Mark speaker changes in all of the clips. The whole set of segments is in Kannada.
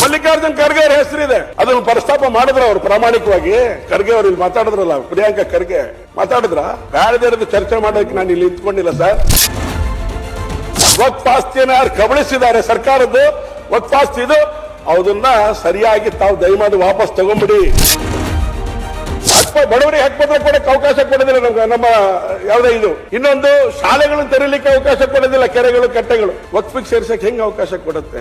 Speaker 1: ಮಲ್ಲಿಕಾರ್ಜುನ್ ಖರ್ಗೆ ಅವ್ರ ಹೆಸರಿದೆ ಅದನ್ನು ಪ್ರಸ್ತಾಪ ಮಾಡಿದ್ರ ಅವ್ರು ಪ್ರಾಮಾಣಿಕವಾಗಿ. ಖರ್ಗೆ ಅವ್ರು ಇಲ್ಲಿ ಮಾತಾಡಿದ್ರಲ್ಲ, ಪ್ರಿಯಾಂಕಾ ಖರ್ಗೆ. ಮಾತಾಡಿದ್ರ? ಬ್ಯಾರದೇರದ ಚರ್ಚೆ ಮಾಡೋಕೆ ನಾನು ಇಲ್ಲಿ ನಿಂತ್ಕೊಂಡಿಲ್ಲ ಸರ್. ವಕ್ಫ್ ಆಸ್ತಿಯನ್ನ ಯಾರು ಕಬಳಿಸಿದ್ದಾರೆ ಸರ್ಕಾರದ್ದು? ಒತ್ಪಾಸ್ತಿ ಇದು. ಅದನ್ನ ಸರಿಯಾಗಿ ತಾವು ದಯಮಾಡಿ ವಾಪಸ್ ತಗೊಂಬಿಡಿ. ಬಡವರಿಗೆ ಹಕ್ಕುಪತ್ರ ಕೊಡಕ್ಕೆ ಅವಕಾಶ ಕೊಡೋದಿಲ್ಲ ನಮ್ಗೆ, ನಮ್ಮ ಯಾವುದೇ ಇದು. ಇನ್ನೊಂದು, ಶಾಲೆಗಳನ್ನು ತೆರೀಲಿಕ್ಕೆ ಅವಕಾಶ ಕೊಡೋದಿಲ್ಲ, ಕೆರೆಗಳು, ಕಟ್ಟೆಗಳು. ವಕ್ಫಿಗೆ ಸೇರ್ಸಕ್ಕೆ ಹೆಂಗ್ ಅವಕಾಶ ಕೊಡುತ್ತೆ?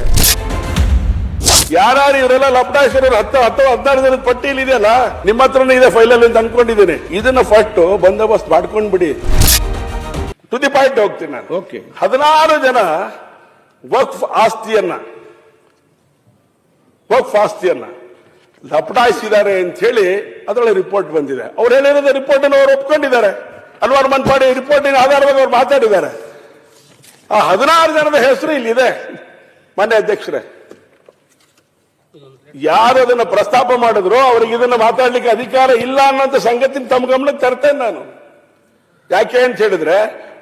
Speaker 1: ಯಾರು ಇವರೆಲ್ಲ ಲಪಟಾಯಿಸಿರೋರು ಹತ್ತು ಹತ್ತು ಹದಿನಾರು ಜನದ ಪಟ್ಟಿಯಲ್ಲಿ ಇದೆಯಲ್ಲ? ನಿಮ್ಮ ಹತ್ರನೇ ಇದೆ ಫೈಲಲ್ಲಿ ಅಂತ ಅನ್ಕೊಂಡಿದ್ದೀನಿ. ಇದನ್ನ ಫಸ್ಟ್ ಬಂದೋಬಸ್ತ್ ಮಾಡ್ಕೊಂಡ್ಬಿಡಿ. ಟು ದಿ ಪಾಯಿಂಟ್ ಹೋಗ್ತೀನಿ ನಾನು.
Speaker 2: ಓಕೆ
Speaker 1: ಹದಿನಾರು ಜನ ವಕ್ಫ್ ಆಸ್ತಿಯನ್ನ ವಕ್ಫ್ ಆಸ್ತಿಯನ್ನ ಲಪಟಾಯಿಸಿದ್ದಾರೆ ಅಂತ ಹೇಳಿ ಅದರೊಳಗೆ ರಿಪೋರ್ಟ್ ಬಂದಿದೆ. ಅವ್ರು ಹೇಳಿರೋದು ರಿಪೋರ್ಟ್ ಅನ್ನು ಅವ್ರು ಒಪ್ಕೊಂಡಿದ್ದಾರೆ. ಅನ್ವರ್ ಮನ್ಪಾಡಿ ರಿಪೋರ್ಟಿನ ಆಧಾರವಾಗಿ ಅವ್ರು ಮಾತಾಡಿದ್ದಾರೆ. ಆ ಹದಿನಾರು ಜನದ ಹೆಸರು ಇಲ್ಲಿದೆ. ಮಾನ್ಯ ಅಧ್ಯಕ್ಷರೇ. ಯಾರು ಅದನ್ನು ಪ್ರಸ್ತಾಪ ಮಾಡಿದ್ರು ಅವ್ರಿಗೆ ಇದನ್ನ ಮಾತಾಡ್ಲಿಕ್ಕೆ ಅಧಿಕಾರ ಇಲ್ಲ ಅನ್ನೋಂಥ ಸಂಗತಿ ತಮ್ಮ ಗಮನಕ್ಕೆ ತರ್ತೇನೆ ನಾನು. ಯಾಕೆ ಅಂತ ಹೇಳಿದ್ರೆ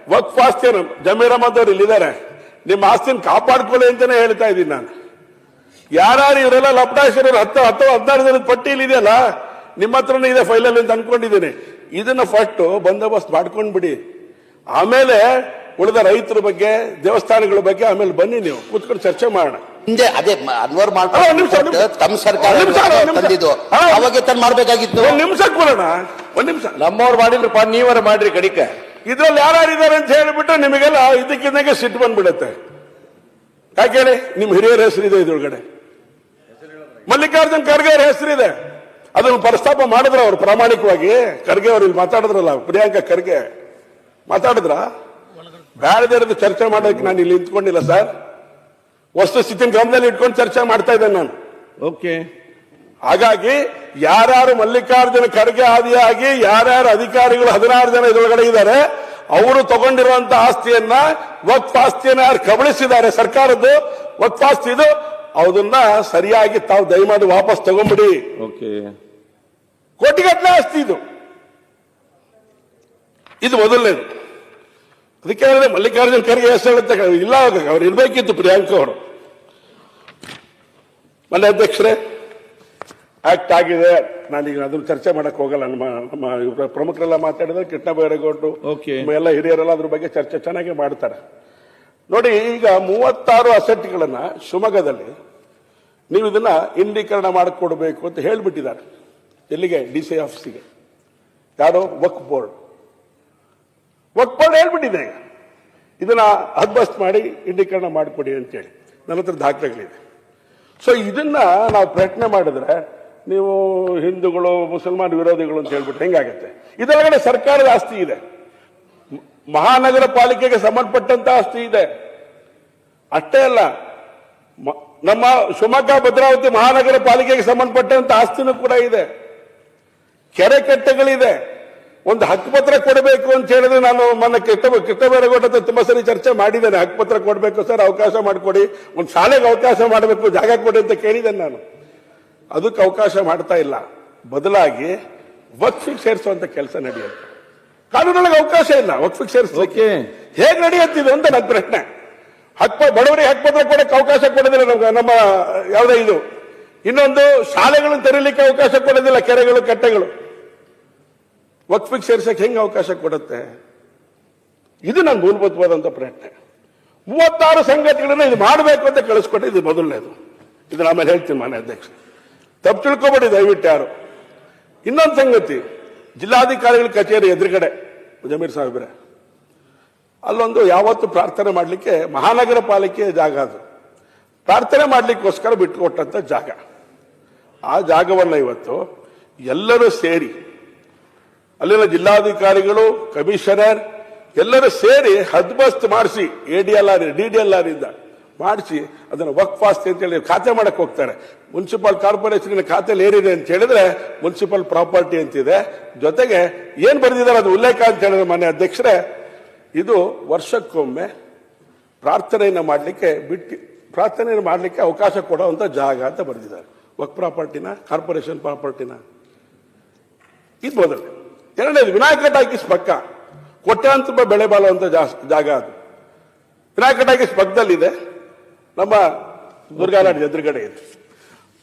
Speaker 1: ವಕ್ಫ್ ಆಸ್ತಿಯನ್ನು ಜಮೀರ್ ಅಹಮದ್ ಅವರು ಇಲ್ಲಿದ್ದಾರೆ. ನಿಮ್ಮ ಆಸ್ತಿನ ಕಾಪಾಡ್ಕೊಳ್ಳಿ ಅಂತಾನೆ ಹೇಳ್ತಾ ಇದ್ದೀನಿ ನಾನು. ಯಾರು ಇವರೆಲ್ಲ ಲಪಟಾಯಿಸಿರೋರು ಹತ್ತು ಹತ್ತು, ಹದಿನಾರು ದಿನದ ಪಟ್ಟಿಯಲ್ಲಿ ಇದೆಯಲ್ಲ ನಿಮ್ಮ ಹತ್ರನೇ ಇದೆ ಫೈಲಲ್ಲಿ ಅಂತ ಅನ್ಕೊಂಡಿದ್ದೀನಿ. ಇದನ್ನ ಫಸ್ಟ್ ಬಂದೋಬಸ್ತ್ ಮಾಡ್ಕೊಂಡು ಬಿಡಿ. ಆಮೇಲೆ ಉಳಿದ ರೈತರ ಬಗ್ಗೆ, ದೇವಸ್ಥಾನಗಳ ಬಗ್ಗೆ ಆಮೇಲೆ ಬನ್ನಿ ನೀವು. ಕೂತ್ಕೊಂಡು ಚರ್ಚೆ ಮಾಡೋಣ.
Speaker 3: ಹಿಂದೆ ಅದೇ ಅನ್ವರ್. ಮಾಡ್ಕೊಂಡು ತಮ್ಮ ಸರ್ಕಾರ. ತಂದಿದ್ದು. ಅವಾಗ ತಂದು ಮಾಡ್ಬೇಕಾಗಿತ್ತು.
Speaker 1: ಒಂದ್ ನಿಮಿಷ ಕೊಡೋಣ ಒಂದ್ ನಿಮಿಷ.
Speaker 2: ನಮ್ಮವ್ರು ಮಾಡಿದ್ರಪ್ಪ ನೀವರ ಮಾಡ್ರಿ ಕಡಿಕೆ.
Speaker 1: ಇದ್ರಲ್ಲಿ ಯಾರ್ಯಾರು ಇದಾರೆ ಅಂತ ಹೇಳಿಬಿಟ್ಟು ನಿಮಗೆಲ್ಲ ಇದಕ್ಕಿದ್ದಂಗೆ ಸಿಟ್ಟು ಬಂದ್ಬಿಡುತ್ತೆ. ಯಾಕೆ ಹೇಳಿ? ನಿಮ್ ಹಿರಿಯರ ಹೆಸರಿದೆ ಇದ್ರೊಳಗಡೆ. ಮಲ್ಲಿಕಾರ್ಜುನ್ ಖರ್ಗೆ ಅವ್ರ ಹೆಸರಿದೆ. ಅದನ್ನು ಪ್ರಸ್ತಾಪ ಮಾಡಿದ್ರ ಅವ್ರು ಪ್ರಾಮಾಣಿಕವಾಗಿ. ಖರ್ಗೆ ಅವ್ರು ಇಲ್ಲಿ ಮಾತಾಡಿದ್ರಲ್ಲ ಪ್ರಿಯಾಂಕಾ ಖರ್ಗೆ. ಮಾತಾಡಿದ್ರ? ಬ್ಯಾರದೇರದ ಚರ್ಚೆ ಮಾಡೋದಕ್ಕೆ ನಾನು ಇಲ್ಲಿ ನಿಂತ್ಕೊಂಡಿಲ್ಲ ಸರ್. ವಸ್ತು ಸ್ಥಿತಿನ ಗಮನದಲ್ಲಿ ಇಟ್ಕೊಂಡು ಚರ್ಚೆ ಮಾಡ್ತಾ ಇದ್ದೇನೆ ನಾನು.
Speaker 2: ಓಕೆ.
Speaker 1: ಹಾಗಾಗಿ ಯಾರ್ಯಾರು ಮಲ್ಲಿಕಾರ್ಜುನ ಖರ್ಗೆ ಆದಿಯಾಗಿ ಯಾರ್ಯಾರು ಅಧಿಕಾರಿಗಳು ಹದಿನಾರು ಜನ ಇದರೊಳಗಡೆ ಇದ್ದಾರೆ ಅವರು ತಗೊಂಡಿರುವಂತ ಆಸ್ತಿಯನ್ನ ವಕ್ಫ್ ಆಸ್ತಿಯನ್ನ ಯಾರು ಕಬಳಿಸಿದ್ದಾರೆ ಸರ್ಕಾರದ್ದು ವಕ್ಫ್ ಆಸ್ತಿ ಇದು ಅದನ್ನ ಸರಿಯಾಗಿ ತಾವು ದಯಮಾಡಿ ವಾಪಸ್ ತಗೊಂಬಿಡಿ.
Speaker 2: ಓಕೆ.
Speaker 1: ಕೋಟಿಗಟ್ಟಲೆ ಆಸ್ತಿ ಇದು. ಇದು ಮೊದಲನೇದು. ಅದಕ್ಕೆ ಹೇಳಿದ್ರೆ ಮಲ್ಲಿಕಾರ್ಜುನ್ ಖರ್ಗೆ ಹೆಸರು ಹೇಳುತ್ತೆ ಇಲ್ಲ ಅವ್ರು ಇರ್ಬೇಕಿತ್ತು ಪ್ರಿಯಾಂಕ ಅವರು. ಮನೆ ಅಧ್ಯಕ್ಷರೇ ಆಕ್ಟ್ ಆಗಿದೆ. ನಾನೀಗ ಅದನ್ನು ಚರ್ಚೆ ಮಾಡಕ್ ಹೋಗಲ್ಲ. ನಮ್ಮ ನಮ್ಮ ಇವ್ರ ಪ್ರಮುಖರೆಲ್ಲ ಮಾತಾಡಿದ್ರೆ ಕೃಷ್ಣ ಬೈರೇಗೌಡರು ಎಲ್ಲ ಹಿರಿಯರೆಲ್ಲ ಅದ್ರ ಬಗ್ಗೆ ಚರ್ಚೆ ಚೆನ್ನಾಗಿ ಮಾಡ್ತಾರೆ. ನೋಡಿ ಈಗ ಮೂವತ್ತಾರು ಅಸೆಟ್ಗಳನ್ನ ಶಿವಮೊಗ್ಗದಲ್ಲಿ ನೀವು ಇದನ್ನ ಇಂಡೀಕರಣ ಮಾಡಿಕೊಡ್ಬೇಕು ಅಂತ ಹೇಳ್ಬಿಟ್ಟಿದ್ದಾರೆ. ಎಲ್ಲಿಗೆ? ಡಿ ಸಿ ಆಫೀಸಿಗೆ ಯಾರು? ವಕ್ ಬೋರ್ಡ್. ವಕ್ ಬೋರ್ಡ್ ಹೇಳ್ಬಿಟ್ಟಿದೆ. ಈಗ ಇದನ್ನ ಅದ್ಬಸ್ಟ್ ಮಾಡಿ ಇಂಡೀಕರಣ ಮಾಡಿಕೊಡಿ ಅಂತೇಳಿ. ನನ್ನ ಹತ್ರ ದಾಖಲೆಗಳಿದೆ ಸೊ ಇದನ್ನ ನಾವು ಪ್ರಯತ್ನ ಮಾಡಿದ್ರೆ ನೀವು ಹಿಂದೂಗಳು, ಮುಸಲ್ಮಾನ್ ವಿರೋಧಿಗಳು ಅಂತ ಹೇಳ್ಬಿಟ್ಟು ಹೆಂಗಾಗತ್ತೆ ಇದರೊಳಗಡೆ ಸರ್ಕಾರದ ಆಸ್ತಿ ಇದೆ. ಮಹಾನಗರ ಪಾಲಿಕೆಗೆ ಸಂಬಂಧಪಟ್ಟಂತ ಆಸ್ತಿ ಇದೆ. ಅಷ್ಟೇ ಅಲ್ಲ ನಮ್ಮ ಶಿವಮೊಗ್ಗ, ಭದ್ರಾವತಿ ಮಹಾನಗರ ಪಾಲಿಕೆಗೆ ಸಂಬಂಧಪಟ್ಟಂತ ಆಸ್ತಿನೂ ಕೂಡ ಇದೆ. ಕೆರೆ ಕಟ್ಟೆಗಳಿದೆ. ಒಂದು ಹಕ್ಕುಪತ್ರ ಕೊಡಬೇಕು ಅಂತ ಹೇಳಿದ್ರೆ ನಾನು ಮೊನ್ನೆ ಕೆಟ್ಟ ಕೃಷ್ಣಬೈರೇಗೌಡ ಹತ್ರ ತುಂಬಾ ಸರಿ ಚರ್ಚೆ ಮಾಡಿದ್ದೇನೆ. ಹಕ್ಕುಪತ್ರ ಕೊಡಬೇಕು ಸರ್ ಅವಕಾಶ ಮಾಡಿಕೊಡಿ. ಒಂದು ಶಾಲೆಗೆ ಅವಕಾಶ ಮಾಡಬೇಕು ಜಾಗ ಕೊಡಿ ಅಂತ ಕೇಳಿದ್ದೇನೆ ನಾನು. ಅದಕ್ಕೆ ಅವಕಾಶ ಮಾಡ್ತಾ ಇಲ್ಲ. ಬದಲಾಗಿ ವಕ್ಫಿಗೆ ಸೇರಿಸುವಂತ ಕೆಲಸ ನಡೆಯುತ್ತೆ. ಕಾನೂನೊಳಗೆ ಅವಕಾಶ ಇಲ್ಲ ವಕ್ಫಿಗೆ
Speaker 2: ಸೇರಿಸೋಕೆ
Speaker 1: ಹೇಗೆ ನಡೆಯುತ್ತಿದೆ ಅಂತ ನನ್ನ ಪ್ರಶ್ನೆ. ಹಕ್ಕು ಬಡವರಿಗೆ ಹಕ್ಕುಪತ್ರ ಕೊಡಕ್ಕೆ ಅವಕಾಶ ಕೊಡೋದಿಲ್ಲ ನಮ್ಗೆ ನಮ್ಮ ಯಾವುದೇ ಇದು. ಇನ್ನೊಂದು ಶಾಲೆಗಳನ್ನು ತೆರಲಿಕ್ಕೆ ಅವಕಾಶ ಕೊಡೋದಿಲ್ಲ ಕೆರೆಗಳು ಕಟ್ಟೆಗಳು. ವಕ್ಫಿಗೆ ಸೇರ್ಸಕ್ಕೆ ಹೆಂಗೆ ಅವಕಾಶ ಕೊಡುತ್ತೆ? ಇದು ನನ್ನ ಮೂಲಭೂತವಾದಂಥ ಪ್ರಯತ್ನ ಮೂವತ್ತಾರು ಸಂಗತಿಗಳನ್ನ ಇದು ಮಾಡಬೇಕು ಅಂತ ಕಳಿಸ್ಕೊಟ್ಟೆ, ಇದು ಮೊದಲನೇದು. ಇದು ಆಮೇಲೆ ಹೇಳ್ತೀನಿ ಮಾನ್ಯ ಅಧ್ಯಕ್ಷ. ತಪ್ಪು ತಿಳ್ಕೊಬೇಡಿ, ದಯವಿಟ್ಟು ಯಾರು. ಇನ್ನೊಂದು ಸಂಗತಿ, ಜಿಲ್ಲಾಧಿಕಾರಿಗಳ ಕಚೇರಿ ಎದುರುಗಡೆ ಜಮೀರ್ ಸಾಹೇಬ್ರೆ, ಅಲ್ಲೊಂದು ಯಾವತ್ತು ಪ್ರಾರ್ಥನೆ ಮಾಡಲಿಕ್ಕೆ ಮಹಾನಗರ ಪಾಲಿಕೆ ಜಾಗ ಅದು. ಪ್ರಾರ್ಥನೆ ಮಾಡಲಿಕ್ಕೋಸ್ಕರ ಬಿಟ್ಟುಕೊಟ್ಟಂಥ ಜಾಗ. ಆ ಜಾಗವನ್ನು ಇವತ್ತು ಎಲ್ಲರೂ ಸೇರಿ ಅಲ್ಲಿನ ಜಿಲ್ಲಾಧಿಕಾರಿಗಳು, ಕಮಿಷನರ್ ಎಲ್ಲರೂ ಸೇರಿ ಹದ್ಬಸ್ತ್ ಮಾಡಿಸಿ A D L R D D L R ಇಂದ ಮಾಡಿಸಿ ಅದನ್ನು ವಕ್ಫ್ ಆಸ್ತಿ ಅಂತ ಹೇಳಿ ಖಾತೆ ಮಾಡಕ್ಕೆ ಹೋಗ್ತಾರೆ. ಮುನ್ಸಿಪಲ್ ಕಾರ್ಪೊರೇಷನ್ ಖಾತೆಯಲ್ಲಿ ಏನಿದೆ ಅಂತ ಹೇಳಿದ್ರೆ ಮುನ್ಸಿಪಲ್ ಪ್ರಾಪರ್ಟಿ ಅಂತಿದೆ. ಜೊತೆಗೆ ಏನ್ ಬರೆದಿದ್ದಾರೆ ಅದು ಉಲ್ಲೇಖ ಅಂತ ಹೇಳಿದ್ರೆ ಮನೆ ಅಧ್ಯಕ್ಷರೇ, ಇದು ವರ್ಷಕ್ಕೊಮ್ಮೆ ಪ್ರಾರ್ಥನೆಯನ್ನು ಮಾಡಲಿಕ್ಕೆ ಬಿಟ್ಟು, ಪ್ರಾರ್ಥನೆಯನ್ನು ಮಾಡಲಿಕ್ಕೆ ಅವಕಾಶ ಕೊಡುವಂತ ಜಾಗ ಅಂತ ಬರೆದಿದ್ದಾರೆ. ವಕ್ ಪ್ರಾಪರ್ಟಿನ, ಕಾರ್ಪೊರೇಷನ್ ಪ್ರಾಪರ್ಟಿನ. ಇದು ಮೊದಲು ಎರಡನೇದು, ವಿನಾಯಕ ಟಾಕೀಸ್ ಪಕ್ಕ ರೂಪಾಯಿ ಬೆಳೆ ಬಾಳುವಂತ ಜಾ- ಜಾಗ ಅದು. ವಿನಾಯಕ ಟಾಕೀಸ್ ಪಕ್ಕದಲ್ಲಿದೆ ನಮ್ಮ ದುರ್ಗಾನಾಡಿ ಎದುರುಗಡೆ ಇದೆ.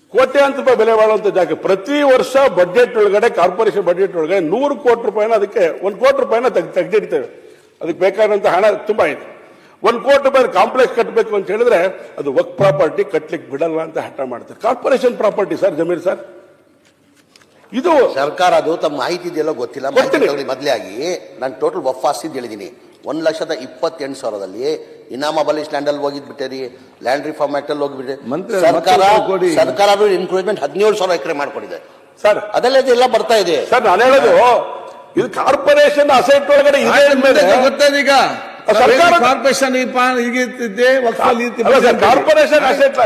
Speaker 1: ಕೋಟ್ಯಾಂತರ ರೂಪಾಯಿ ಬೆಲೆ ಬಾಳುವಂತ ಜಾಗ. ಪ್ರತಿ ವರ್ಷ ಬಜೆಟ್ ಒಳಗಡೆ ಕಾರ್ಪೊರೇಷನ್ ಬಜೆಟ್ ಒಳಗಡೆ ನೂರು ಕೋಟಿ ರೂಪಾಯಿನ ಅದಕ್ಕೆ ಒಂದು ಕೋಟಿ ರೂಪಾಯಿನ ತೆಗ್, ತೆಗೆದಿಡ್ತೇವೆ. ಅದಕ್ಕೆ ಬೇಕಾದಂತ ಹಣ ತುಂಬಾ ಇದೆ. ಒಂದು ಕೋಟಿ ರೂಪಾಯಿ ಕಾಂಪ್ಲೆಕ್ಸ್ ಕಟ್ಟಬೇಕು ಅಂತ ಹೇಳಿದ್ರೆ ಅದು ವಕ್ ಪ್ರಾಪರ್ಟಿ ಕಟ್ಲಿಕ್ಕೆ ಬಿಡಲ್ಲ ಅಂತ ಹಠ ಮಾಡ್ತಾರೆ. Corporation property sir, Zameer sir? ಇದು
Speaker 3: ಸರ್ಕಾರ ಅದು ತಮ್ಮ ಮಾಹಿತಿ ಇದೆಯಲ್ಲ ಗೊತ್ತಿಲ್ಲ. ಮಾಹಿತಿ ಮೊದಲೇ ಆಗಿ ನಾನು ಟೋಟಲ್ ವಫಾಸ್ ಅಂತ ಹೇಳಿದ್ದೀನಿ. ಒಂದು ಲಕ್ಷದ ಇಪ್ಪತ್ತೆಂಟು ಸಾವಿರದಲ್ಲಿ ಇನಾಮ ಅಬಲಿಶ್ ಲ್ಯಾಂಡ್ ಅಲ್ಲಿ ಹೋಗಿದ್ಬಿಟ್ಟೆ ಲ್ಯಾಂಡ್ ರಿಫಾರ್ಮ್ ಆಕ್ಟ್ ಅಲ್ಲಿ ಹೋಗಿಬಿಟ್ಟೆ
Speaker 2: ಮಂತ್ರಿ,
Speaker 3: ಸರ್ಕಾರ. ಸರ್ಕಾರ ಇನ್ಕ್ರೂಸ್ಮೆಂಟ್ ಹದಿನೇಳು ಸಾವಿರ ಎಕರೆ ಮಾಡ್ಕೊಂಡಿದೆ.
Speaker 1: ಸರ್.
Speaker 3: ಅದೆಲ್ಲ ಇದೆಲ್ಲ ಬರ್ತಾ ಇದೆ.
Speaker 1: ಸರ್ ನಾನು ಹೇಳೋದು ಇದು ಕಾರ್ಪೊರೇಷನ್ ಅಸೆಟ್ ಒಳಗಡೆ ಇದೆ
Speaker 2: ಕಾರ್ಪೊರೇಷನ್.
Speaker 1: ಅಲ್ಲ ಕಾರ್ಪೊರೇಷನ್ ಅಸೆಟ್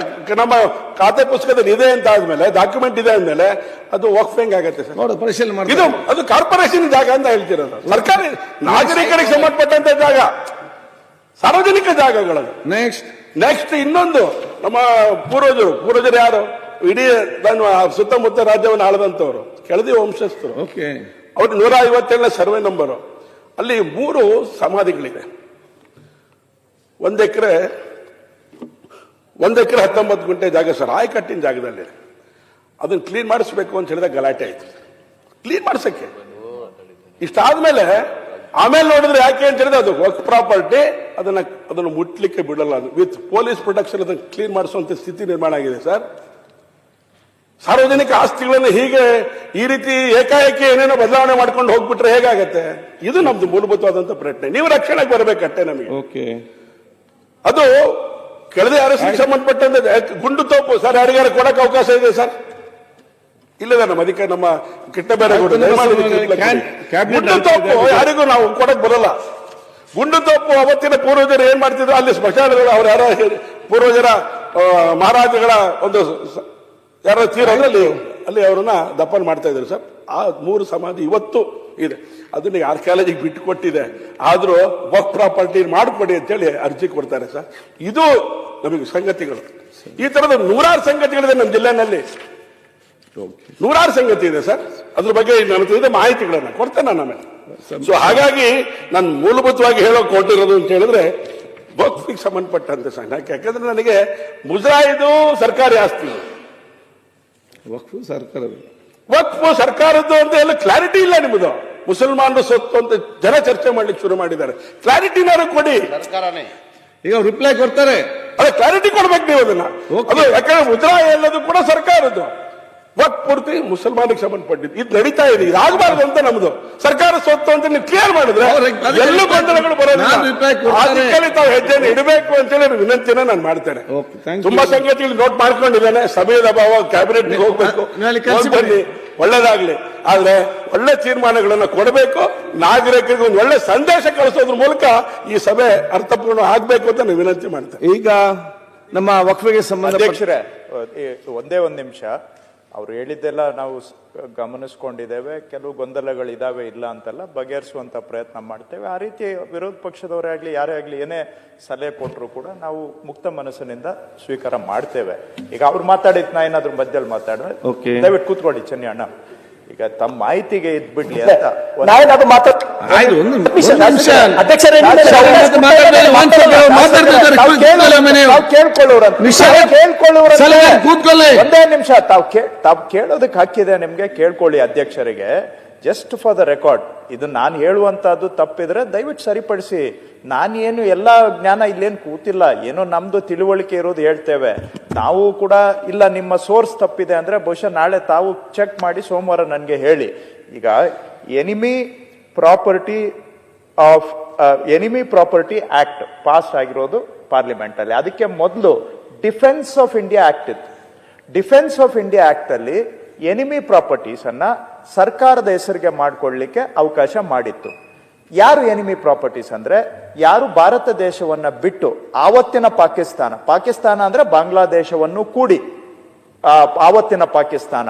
Speaker 1: ನಮ್ಮ ಖಾತೆ ಪುಸ್ತಕದಲ್ಲಿ ಇದೆ ಅಂತ ಆದ್ಮೇಲೆ ಡಾಕ್ಯುಮೆಂಟ್ ಇದೆ ಅಂದ್ಮೇಲೆ ಅದು ವಕ್ಫ್ ಹೆಂಗ್ ಆಗತ್ತೆ ಸರ್?
Speaker 2: ನೋಡು ಪರಿಶೀಲನೆ ಮಾಡಿ
Speaker 1: ಇದು ಅದು ಕಾರ್ಪೊರೇಷನ್ ಜಾಗ ಅಂತ ಹೇಳ್ತಿರೋದು ಸರ್ಕಾರಿ ನಾಗರಿಕರಿಗೆ ಸಂಬಂಧಪಟ್ಟಂತ ಜಾಗ. ಸಾರ್ವಜನಿಕ ಜಾಗಗಳು
Speaker 2: ನೆಕ್ಸ್ಟ್
Speaker 1: ನೆಕ್ಸ್ಟ್ ಇನ್ನೊಂದು ನಮ್ಮ ಪೂರ್ವಜರು. ಪೂರ್ವಜರು ಯಾರು? ಇಡೀ ನಾನು ಸುತ್ತಮುತ್ತ ರಾಜ್ಯವನ್ನು ಆಳದಂತವರು ಕೆಳದಿ ವಂಶಸ್ಥರು.
Speaker 2: ಓಕೆ
Speaker 1: ಅವ್ರಿಗೆ ನೂರ ಐವತ್ತೇಳನೇ ಸರ್ವೆ ನಂಬರು. ಅಲ್ಲಿ ಮೂರು ಸಮಾಧಿಗಳಿದೆ ಒಂದ್ ಎಕರೆ, ಒಂದು ಎಕರೆ ಹತ್ತೊಂಬತ್ತು ಗುಂಟೆ ಜಾಗ ಸರ್, ಆಯಕಟ್ಟಿನ ಜಾಗದಲ್ಲಿ. ಅದನ್ನ ಕ್ಲೀನ್ ಮಾಡಿಸ್ಬೇಕು ಅಂತ ಹೇಳಿದಾಗ ಗಲಾಟೆ ಆಯ್ತು. ಕ್ಲೀನ್ ಮಾಡಿಸಕ್ಕೆ. ಇಷ್ಟಾದ್ಮೇಲೆ, ಆಮೇಲೆ ನೋಡಿದ್ರೆ ಯಾಕೆ ಅಂತ ಹೇಳಿದ್ರೆ ಅದು ವರ್ಕ್ ಪ್ರಾಪರ್ಟಿ ಅದನ್ನ, ಅದನ್ನು ಮುಟ್ಲಿಕ್ಕೆ ಬಿಡಲ್ಲ ಅದು. ವಿತ್ ಪೊಲೀಸ್ ಪ್ರೊಟೆಕ್ಷನ್ ಅದನ್ನು ಕ್ಲೀನ್ ಮಾಡಿಸುವಂತ ಸ್ಥಿತಿ ನಿರ್ಮಾಣ ಆಗಿದೆ ಸರ್. ಸಾರ್ವಜನಿಕ ಆಸ್ತಿಗಳನ್ನು ಹೀಗೆ ಈ ರೀತಿ ಏಕಾಏಕಿ ಏನೇನೋ ಬದಲಾವಣೆ ಮಾಡ್ಕೊಂಡು ಹೋಗ್ಬಿಟ್ರೆ ಹೇಗಾಗತ್ತೆ? ಇದು ನಮ್ದು ಮೂಲಭೂತವಾದಂತ ಪ್ರಶ್ನೆ. ನೀವು ರಕ್ಷಣೆಗೆ ಬರಬೇಕಟ್ಟೆ ನಮಗೆ.
Speaker 2: ಓಕೆ
Speaker 1: ಅದು ಕಳೆದ ಅರಸಿಗೆ ಸಂಬಂಧಪಟ್ಟಂತೆ ಗುಂಡು ತೋಪು. ಸರ್ ಯಾರಿಗಾರ ಕೊಡಕ್ಕೆ ಅವಕಾಶ ಇದೆ ಸರ್? ಇಲ್ಲದ ನಮ್ಮ ಅದಕ್ಕೆ ನಮ್ಮ ಕೆಟ್ಟ ಬೇರೆ
Speaker 2: ಕ್ಯಾನ್-
Speaker 1: ಗುಂಡು ತೋಪು ಯಾರಿಗೂ ನಾವು ಕೊಡಕ್ ಬರಲ್ಲ. ಗುಂಡು ತೋಪು ಅವತ್ತಿನ ಪೂರ್ವಜರು ಏನ್ ಮಾಡ್ತಿದ್ರು? ಅಲ್ಲಿ ಸ್ಮಶಾನಗಳು ಅವ್ರ ಯಾರ ಪೂರ್ವಜರ ಮಹಾರಾಜಗಳ ಒಂದು ಯಾರ ಅಲ್ಲಿ ಅಲ್ಲಿ ಅವರನ್ನ ದಪ್ಪನ್ ಮಾಡ್ತಾ ಇದ್ರು ಸರ್. ಆ ಮೂರು ಸಮಾಧಿ ಇವತ್ತು ಇದೆ. ಅದನ್ನ ಆರ್ಕಿಯಾಲಜಿಗೆ ಬಿಟ್ಟು ಕೊಟ್ಟಿದೆ? ಆದರೂ ವರ್ಕ್ ಪ್ರಾಪರ್ಟಿ ಮಾಡಿಕೊಡಿ ಅಂತೇಳಿ ಅರ್ಜಿ ಕೊಡ್ತಾರೆ ಸರ್. ಇದು ನಮಗೆ ಸಂಗತಿಗಳು. ಈ ತರದ ನೂರಾರು ಸಂಗತಿಗಳಿದೆ ನಮ್ಮ ಜಿಲ್ಲೆನಲ್ಲಿ. ನೂರಾರು ಸಂಗತಿ ಇದೆ ಸರ್. ಅದ್ರ ಬಗ್ಗೆ ನನ್ನ ತಿಳಿದ ಮಾಹಿತಿಗಳನ್ನು ಕೊಡ್ತೇನೆ ನಾನು ಸೊ ಹಾಗಾಗಿ ನಾನು ಮೂಲಭೂತವಾಗಿ ಹೇಳೋಕೆ ಕೊಟ್ಟಿರೋದು ಅಂತ ಹೇಳಿದ್ರೆ ವಕ್ಫಿಗೆ ಸಂಬಂಧಪಟ್ಟಂತೆ ಸರ್. ಯಾಕೆ- ಯಾಕಂದ್ರೆ ನನಗೆ ಮುಜರಾಯಿದು ಸರ್ಕಾರಿ ಆಸ್ತಿ.
Speaker 2: ವಕ್ಫು ಸರ್ಕಾರದ
Speaker 1: ವಕ್ಫು ಸರ್ಕಾರದ್ದು ಅಂತ ಎಲ್ಲ ಕ್ಲಾರಿಟಿ ಇಲ್ಲ ನಿಮ್ಮದು ಮುಸಲ್ಮಾನರು ಸೊತ್ತು ಅಂತ ಜನ ಚರ್ಚೆ ಮಾಡ್ಲಿಕ್ಕೆ ಶುರು ಮಾಡಿದ್ದಾರೆ. ಕ್ಲಾರಿಟಿನಾರು ಕೊಡಿ.
Speaker 3: ಸರ್ಕಾರನೇ.
Speaker 2: ಈಗ ರಿಪ್ಲೈ ಕೊಡ್ತಾರೆ.
Speaker 1: ಅದೇ ಕ್ಲಾರಿಟಿ ಕೊಡ್ಬೇಕು ನೀವು ಅದನ್ನ. ಅದು ಯಾಕಂದ್ರೆ ಮುದ್ರಾಯ ಎಲ್ಲದು ಕೂಡ ಸರ್ಕಾರದ್ದು. ವಕ್ ಪೂರ್ತಿ ಮುಸಲ್ಮಾನಿಗೆ ಸಂಬಂಧಪಟ್ಟಿದ್ದು. ಇದು ನಡೀತಾ ಇದೆ. ಇದಾಗಬಾರ್ದು ಅಂತ ನಮ್ದು. ಸರ್ಕಾರ ಸೊತ್ತು ಅಂತ ನೀವು ಕ್ಲಿಯರ್ ಮಾಡಿದ್ರೆ ಎಲ್ಲ ಗೊಂದಲಗಳು ಬರೋದಿಲ್ಲ. ತಾವು ಹೆಜ್ಜೆಯನ್ನು ಇಡಬೇಕು ಅಂತ ಹೇಳಿ ವಿನಂತಿನ ನಾನು ಮಾಡ್ತೇನೆ. ತುಂಬಾ. ಸಂಗತಿಗಳು ನೋಟ್ ಮಾಡ್ಕೊಂಡಿದ್ದೇನೆ. ಸಭೆಯ ಅಭಾವ ಕ್ಯಾಬಿನೆಟ್ ಹೋಗ್ಬೇಕು. ಬನ್ನಿ. ಒಳ್ಳೇದಾಗ್ಲಿ. ಆದ್ರೆ ಒಳ್ಳೆ ತೀರ್ಮಾನಗಳನ್ನ ಕೊಡಬೇಕು. ನಾಗರಿಕರಿಗೆ ಒಂದು ಒಳ್ಳೆ ಸಂದೇಶ ಕಳಿಸೋದ್ರ ಮೂಲಕ ಈ ಸಭೆ ಅರ್ಥಪೂರ್ಣ ಆಗ್ಬೇಕು ಅಂತ ನಾನು ವಿನಂತಿ ಮಾಡ್ತೇನೆ
Speaker 2: ಈಗ ನಮ್ಮ ವಕ್ಫಿಗೆ
Speaker 4: ಸಂಬಂಧ ಒಂದೇ ಒಂದು ನಿಮಿಷ. ಅವ್ರು ಹೇಳಿದ್ದೆಲ್ಲ ನಾವು ಸ್- ಗಮನಿಸ್ಕೊಂಡಿದ್ದೇವೆ. ಕೆಲವು ಗೊಂದಲಗಳಿದಾವೆ ಇಲ್ಲ ಅಂತೆಲ್ಲ ಬಗೆಹರಿಸುವಂತ ಪ್ರಯತ್ನ ಮಾಡ್ತೇವೆ. ಆ ರೀತಿ ವಿರೋಧ ಪಕ್ಷದವರೇ ಆಗ್ಲಿ ಯಾರೇ ಆಗ್ಲಿ ಏನೇ ಸಲಹೆ ಕೊಟ್ಟರು ಕೂಡ ನಾವು ಮುಕ್ತ ಮನಸ್ಸಿನಿಂದ ಸ್ವೀಕಾರ ಮಾಡ್ತೇವೆ. ಈಗ ಅವ್ರು ಮಾತಾಡಿದ್ ನಾ ಏನಾದ್ರು ಮಧ್ಯದಲ್ಲಿ ಮಾತಾಡಿದ್ರೆ ದಯವಿಟ್ಟು ಕೂತ್ಕೊಳ್ಳಿ ಚೆನ್ನಿ ಅಣ್ಣ. ಈಗ ತಮ್ಮ ಮಾಹಿತಿಗೆ ಇದ್ಬಿಡ್ಲಿ ಅಂತ ಒಂದು-
Speaker 5: ನಾವೇನಾದ್ರು ಮಾತಾಡ್
Speaker 2: ಆಯ್ತು ಒಂದು ಒಂದು
Speaker 5: ನಿಮಿಷ, ಅಧ್ಯಕ್ಷರೇ,
Speaker 2: ಒಂದ್. ನಿಮಿಷ.
Speaker 5: ತಾವು ತಾವು ತಾವ್
Speaker 4: ತಾವು ಕೇಳೋದಕ್ಕೆ ಹಾಕಿದೆ ನಿಮ್ಗೆ ಕೇಳ್ಕೊಳ್ಳಿ ಅಧ್ಯಕ್ಷರಿಗೆ. ಜಸ್ಟ್ ಫಾರ್ ದ ರೆಕಾರ್ಡ್ ಇದು ನಾನು ಹೇಳುವಂತಹದ್ದು ತಪ್ಪಿದ್ರೆ ದಯವಿಟ್ಟು ಸರಿಪಡಿಸಿ. ನಾನೇನು ಎಲ್ಲ ಜ್ಞಾನ ಇಲ್ಲೇನು ಕೂತಿಲ್ಲ. ಏನೋ ನಮ್ದು ತಿಳುವಳಿಕೆ ಇರೋದು ಹೇಳ್ತೇವೆ. ನಾವು ಕೂಡ ಇಲ್ಲ, ನಿಮ್ಮ ಸೋರ್ಸ್ ತಪ್ಪಿದೆ ಅಂದರೆ ಬಹುಶಃ ನಾಳೆ ತಾವು ಚೆಕ್ ಮಾಡಿ ಸೋಮವಾರ ನನಗೆ ಹೇಳಿ. ಈಗ enemy property of enemy property act pass ಆಗಿರೋದು ಪಾರ್ಲಿಮೆಂಟಲ್ಲಿ ಅದಕ್ಕೆ ಮೊದಲು ಡಿಫೆನ್ಸ್ ಆಫ್ ಇಂಡಿಯಾ ಆ್ಯಕ್ಟ್ ಇತ್ತು. ಡಿಫೆನ್ಸ್ ಆಫ್ ಇಂಡಿಯಾ ಆ್ಯಕ್ಟಲ್ಲಿ ಎನಿಮಿ ಪ್ರಾಪರ್ಟೀಸನ್ನು ಸರ್ಕಾರದ ಹೆಸರಿಗೆ ಮಾಡಿಕೊಳ್ಳಲಿಕ್ಕೆ ಅವಕಾಶ ಮಾಡಿತ್ತು. ಯಾರು ಎನಿಮಿ ಪ್ರಾಪರ್ಟೀಸ್ ಅಂದ್ರೆ, ಯಾರು ಭಾರತ ದೇಶವನ್ನ ಬಿಟ್ಟು ಆವತ್ತಿನ ಪಾಕಿಸ್ತಾನ ಪಾಕಿಸ್ತಾನ ಅಂದ್ರೆ ಬಾಂಗ್ಲಾದೇಶವನ್ನು ಕೂಡಿ ಆವತ್ತಿನ ಪಾಕಿಸ್ತಾನ.